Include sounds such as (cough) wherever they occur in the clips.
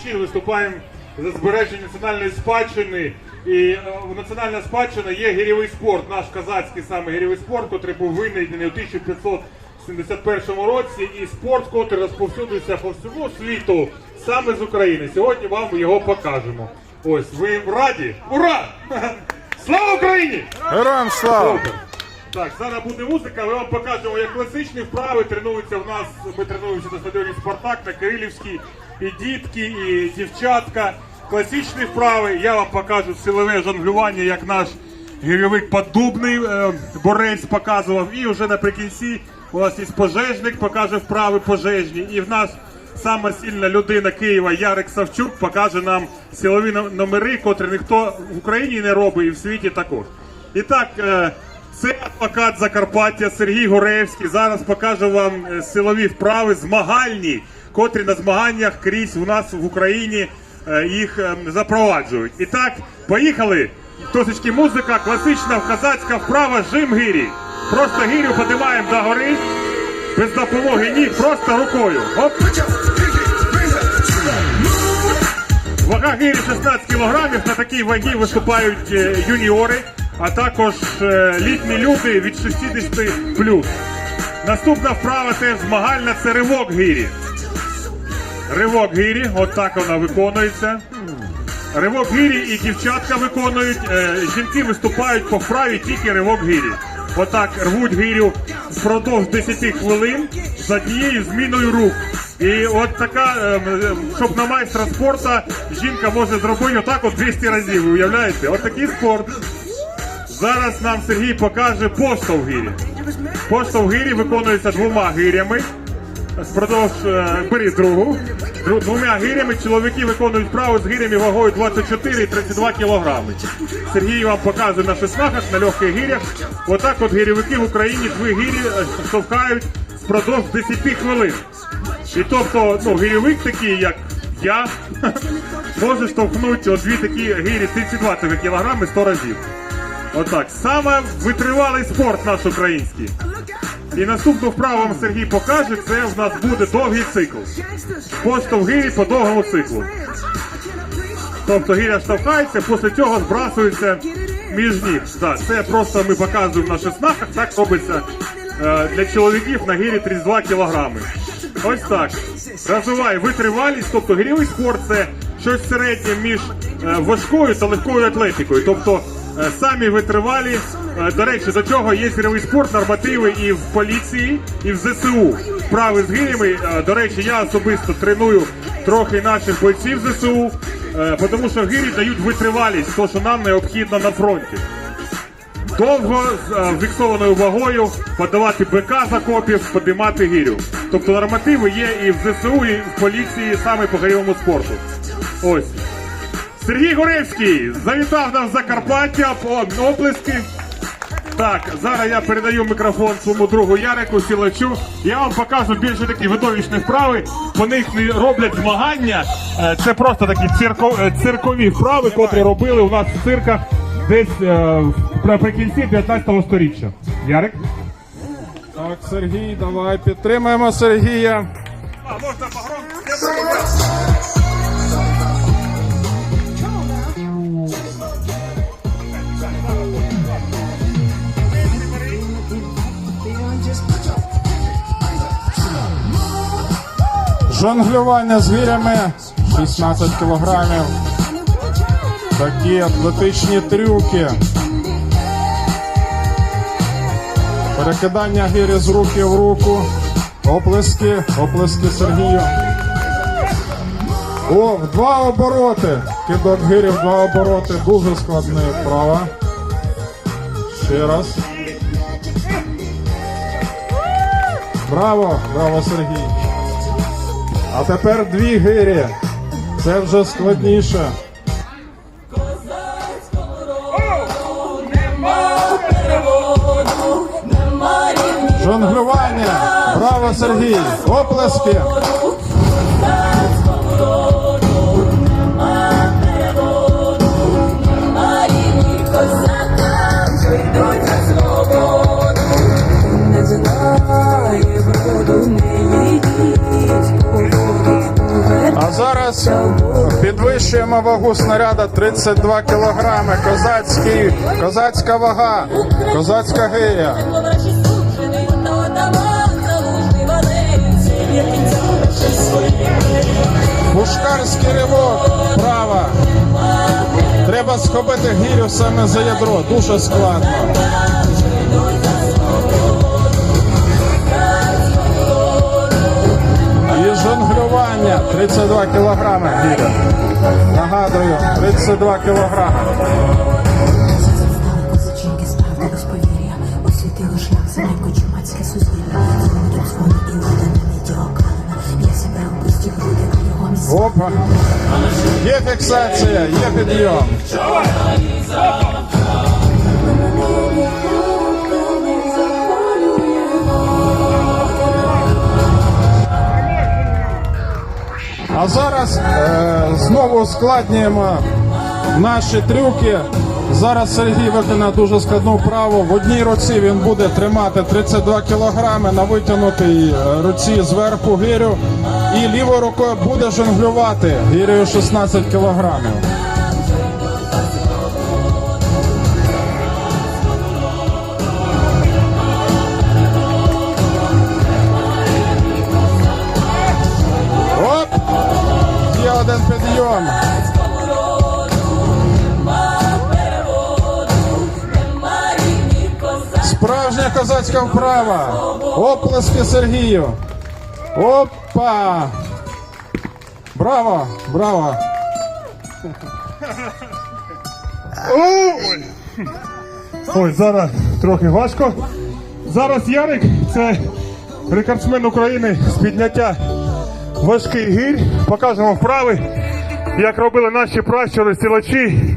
Ще виступаємо за збереження національної спадщини. І е, національна спадщина є гірєвий спорт, наш казацький саме гірєвий спорт, який був винайдений у 1571 році, і спорт, який розповсюдується по всьому світу саме з України. Сьогодні вам його покажемо. Ось, ви раді? Ура! (laughs) Слава Україні! Героям слава! Так, зараз буде музика, ми вам покажемо, як класичні вправи тренуються в нас. Ми тренуємося на стадіоні Спартак на Кирилівській. І дітки, і дівчатка. Класичні вправи. Я вам покажу силове жонглювання, як наш гірьовик поддубний е, борець показував. І вже наприкінці у нас є пожежник, покаже вправи пожежні. І в нас сама сильна людина Києва Ярик Савчук покаже нам силові но- номери, котрі ніхто в Україні не робить і в світі також. І так, е, це адвокат Закарпаття Сергій Горевський. Зараз покаже вам е, силові вправи змагальні, котрі на змаганнях крізь у нас в Україні е, їх е, запроваджують. І так, поїхали. Трошечки музика, класична казацька вправа жим гирі. Просто гирю піднімаємо до гори, без допомоги ніг, просто рукою. Оп. Вага гирі 16 кілограмів. На такій вагі виступають е, юніори, а також літні люди від 60 плюс. Наступна вправа теж змагальна це ривок гирі. Ривок гирі, от так вона виконується. Ривок гирі і дівчатка виконують. е, Жінки виступають по вправі тільки ривок гирі. Отак рвуть гирю впродовж 10 хвилин з однією зміною рук. І от така, е, е, щоб на майстра спорту жінка може зробити отак от 200 разів. Ви уявляєте? От такий спорт. Зараз нам Сергій покаже поштовх гирі. Поштовх гирі виконується двома гирями. Впродовж е, другу. Двома гирями чоловіки виконують вправу з гирями вагою 24 і 32 кілограми. Сергій вам показує на шеснахах, на легких гирях. Отак от гирьовики в Україні дві гирі е, штовхають впродовж 10 хвилин. І тобто, ну, гирьовик такий, як я, (laughs) може штовхнути от дві такі гирі 32 таких кілограми 100 разів. Отак. Саме витривалий спорт наш український. І наступну вправу вам Сергій покаже, це в нас буде довгий цикл. Поштовх гирі по довгому циклу. Тобто гиря штовхається, після цього збрасується між ніг. Так, це просто ми показуємо на шеснахах, так робиться е, для чоловіків на гирі 32 кілограми. Ось так. Розвиває витривалість, тобто гирьовий спорт це щось середнє між е, важкою та легкою атлетикою. Тобто самі витривалі. Е, До речі, до цього є гирьовий спорт, нормативи і в поліції, і в ЗСУ. Вправи з гирями. Е, До речі, я особисто треную трохи наших бойців ЗСУ, е, тому що гирі дають витривалість, то що нам необхідно на фронті. Довго з е, фіксованою вагою подавати БК з окопів, подимати гірю. Тобто нормативи є і в ЗСУ, і в поліції саме по гирьовому спорту. Ось. Сергій Горевський завітав нам з Закарпаття по оплески. Так, зараз я передаю мікрофон своєму другу Ярику Сілачу. Я вам покажу більше такі видовищні вправи. По них роблять змагання. Е, Це просто такі цирко- е, циркові вправи, котрі робили у нас в цирках десь е, в- наприкінці 19 століття. Ярик? Так, Сергій, давай підтримаємо Сергія. А, можна погромче? Жонглювання з гирями 16 кілограмів. Такі атлетичні трюки. Перекидання гирі з руки в руку. Оплески, оплески Сергію. О, два обороти. Кидок гирі в два обороти. Дуже складна вправа. Ще раз. Браво, браво, Сергій. А тепер дві гирі. Це вже складніше. Жонглювання. Браво, Сергій. Оплески. Зараз Підвищуємо вагу снаряда 32 кілограми. Козацький, козацька вага, козацька своє. Пушкарський ривок, права. Треба схопити гірю саме за ядро, дуже складно. Жонглювання 32 кілограми гіря. Нагадую, 32 кілограми. Освітило шлях за чумацьке місця. Опа. Є фіксація, є підйом. А зараз е, знову ускладнюємо наші трюки. Зараз Сергій виконав дуже складну вправу. В одній руці він буде тримати 32 кілограми на витягнутій е, руці зверху гирю. І лівою рукою буде жонглювати гирею 16 кілограмів. Козацька вправа. Оплески Сергію. Опа! Браво! Браво! Ой. Зараз трохи важко. Зараз Ярик це рекордсмен України з підняття важких гір. Покажемо вправи, як робили наші пращури силачі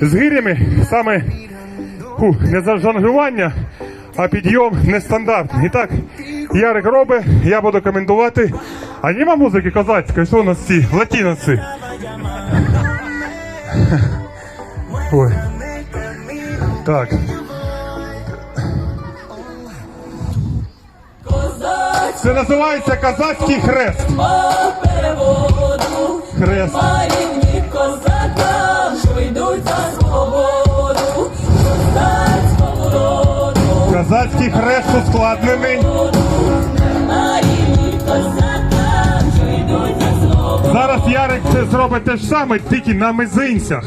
з гирями. Саме фу, не за жонглювання, а підйом нестандартний. І так, Ярик робить, я буду коментувати. А нема музики козацької, що у нас ці латиноці? (laughs) Ой. Так. Це називається козацький хрест. Хрест. Козацький хрест ускладнений. Зараз Ярик це зробить те ж саме, тільки на мизинцях.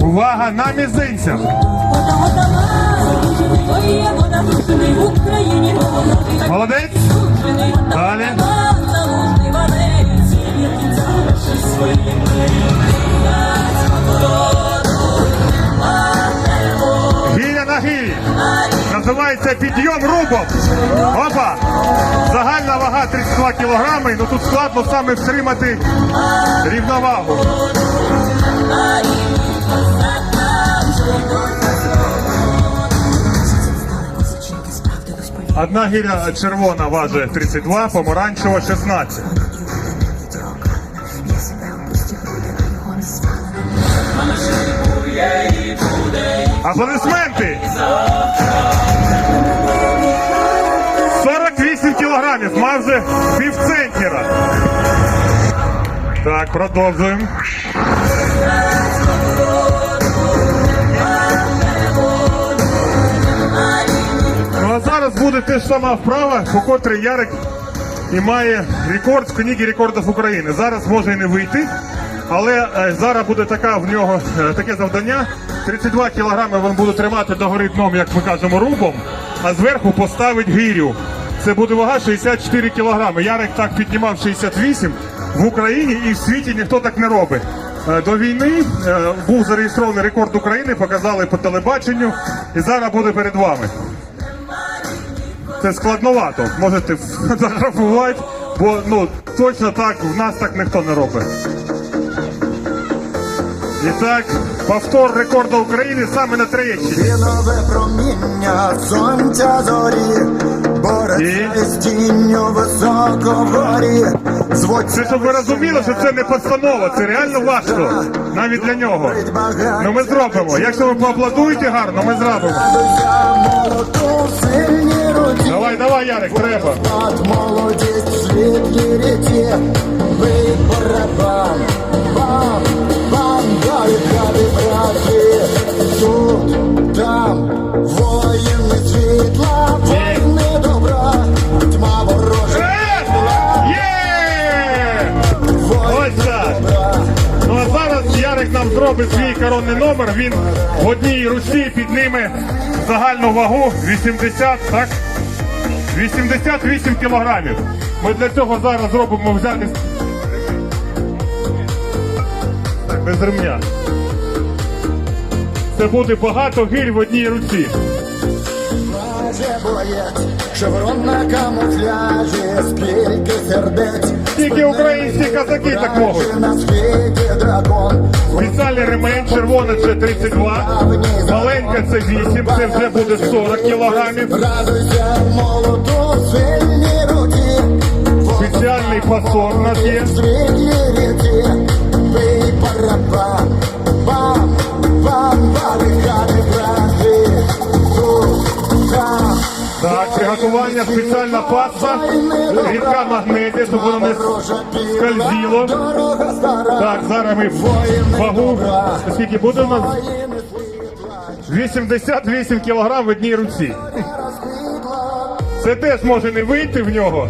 Увага на мізинцях. Вода отаман, Називається підйом рубом. Опа! Загальна вага 32 кілограми, ну тут складно саме втримати рівновагу. Одна гіля червона важить 32, помаранчева 16. Відеокамера. Аплодисменти! 48 кілограмів, майже півцентнера. Так, продовжуємо. Ну а зараз буде те ж сама вправа, по котрій Ярик і має рекорд з книги рекордів України. Зараз може і не вийти, але е, зараз буде така в нього е, таке завдання. 32 кілограми він буде тримати догори дном, як ми кажемо, рубом, а зверху поставить гирю. Це буде вага 64 кілограми. Ярик так піднімав 68 в Україні і в світі ніхто так не робить. Е, До війни е, був зареєстрований рекорд України, показали по телебаченню, і зараз буде перед вами. Це складновато. Можете (laughs) фотографувати, бо ну точно так в нас так ніхто не робить. І так, повтор рекорду України саме на Троєщині. Білове проміння сонця зорі бореться з тінню високо вгорі. Звуть Це щоб ви розуміли, що це не постанова, це реально важко. Навіть для нього. Ну ми зробимо. Якщо ви поаплодуєте гарно, ми зробимо. Давай, давай, Ярик, треба. От молодість світлі ріті. Бий барабан, бам, далі, брати. Тут, там, воїни світла, воїни добра, тьма ворожа. Е! Ось. Ну а зараз Ярик нам зробить свій коронний номер. Він в одній руці підніме загальну вагу 80, так? 88 кілограмів. Ми для цього зараз зробимо взяти. Без ремня. Це буде багато гирь в одній руці. Шеврон на камуфляжі, скільки сердець. Тільки українські казаки так можуть. На. Спеціальний ремень, червоне це 32, маленька це 8, це вже буде 40 кілограмів. Радуйся молоду в сильній руці. Спеціальний фасон у нас є. Світлі ріці, бий барабан, Так, приготування спеціальна паста, рідка магнетія, щоб воно не скользило. Так, зараз ми вагу. Скільки буде у нас? 88 кілограм в одній руці. Це теж може не вийти в нього.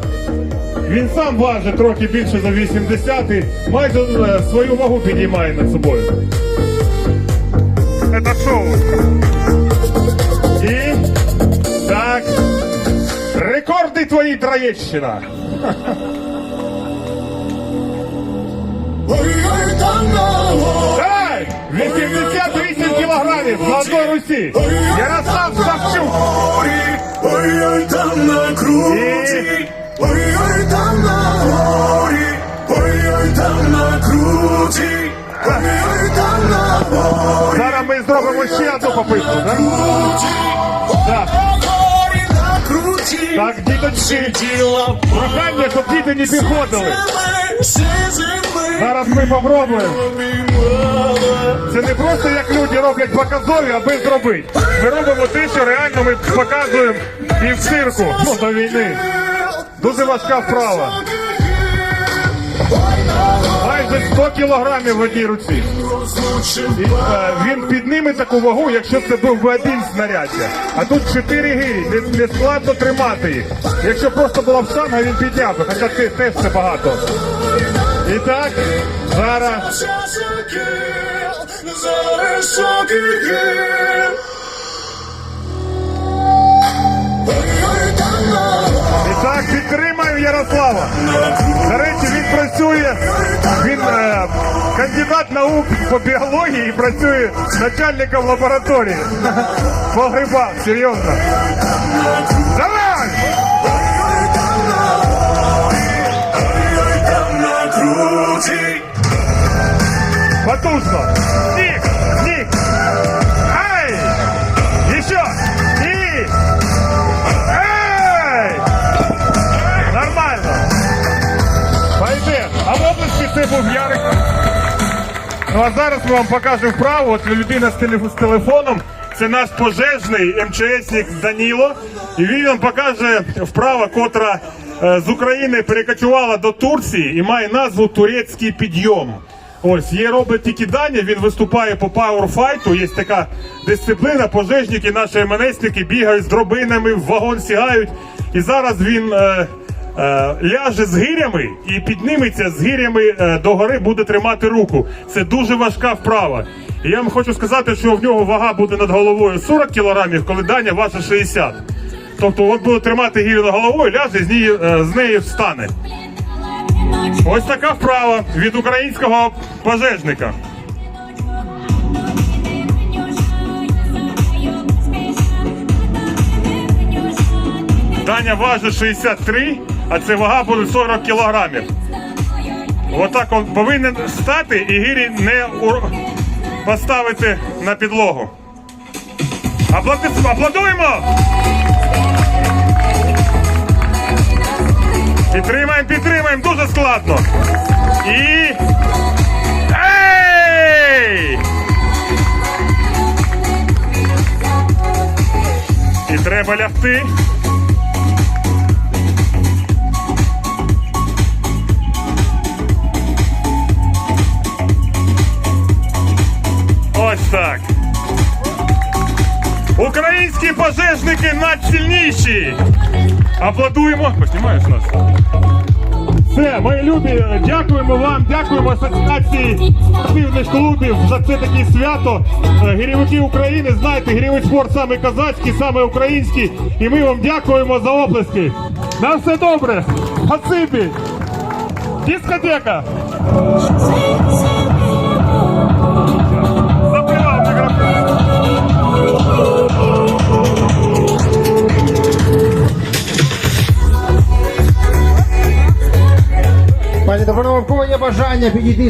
Він сам важить трохи більше за 80 і майже е, свою вагу підіймає над собою. Це шоу. Рекорди твої Троєщина. Ей! 88 кілограмів на одній руці. Ярослав Савчук. Ой-ой, Зараз ми зробимо ще одну попитку, так? Так, так, діточки, прохання, щоб діти не підходили. Зараз ми попробуємо. Це не просто як люди роблять показові, аби зробити. Ми робимо те, що реально ми показуємо і в цирку ну, до війни. Дуже важка вправа. Майже 100 кілограмів в одній руці. І, е, він підніме таку вагу, якщо це був би один снаряддя. А тут чотири гирі, не, не складно тримати їх. Якщо просто була б штанга, він підняв би, хоча це теж це багато. І так, зараз. І так, підтримаю Ярослава. До речі, він працює, він е, кандидат наук по біології і працює начальником лабораторії. По грибах, серйозно. Давай! Потужно. Ник, ник. Був Ярик. Ну а зараз ми вам покажемо вправу. От людина з телеф- з телефоном. Це наш пожежний МЧСник Даніло. І він вам покаже вправа, котра е, з України перекочувала до Турції і має назву Турецький підйом. Ось є робить тільки Даня, він виступає по пауерфайту. Є така дисципліна. Пожежники, наші МНСники бігають з дробинами, в вагон сігають. І зараз він е, ляже з гирями і підніметься з гирями е, до гори, буде тримати руку. Це дуже важка вправа. І я вам хочу сказати, що в нього вага буде над головою 40 кілограмів, коли Даня ваша 60. Тобто він буде тримати гірю над головою, ляже з неї, е, з неї встане. Ось така вправа від українського пожежника. Даня важить 63, а це вага буде 40 кілограмів. Отак він повинен стати і гірі не поставити на підлогу. Аплоди- Аплодуємо! Підтримаємо, підтримаємо, дуже складно. І. Ей! І треба лягти. Пожежники надсильніші. Аплодуємо. Поснімаєш нас? Все, мої любі, дякуємо вам, дякуємо асоціації спортивних клубів за це таке свято. Е, Гірівники України, знаєте, гірівий спорт саме козацький, саме український. І ми вам дякуємо за оплески. На все добре. Гацибі. Дискотека. Пані Добронова, в кого є бажання підійти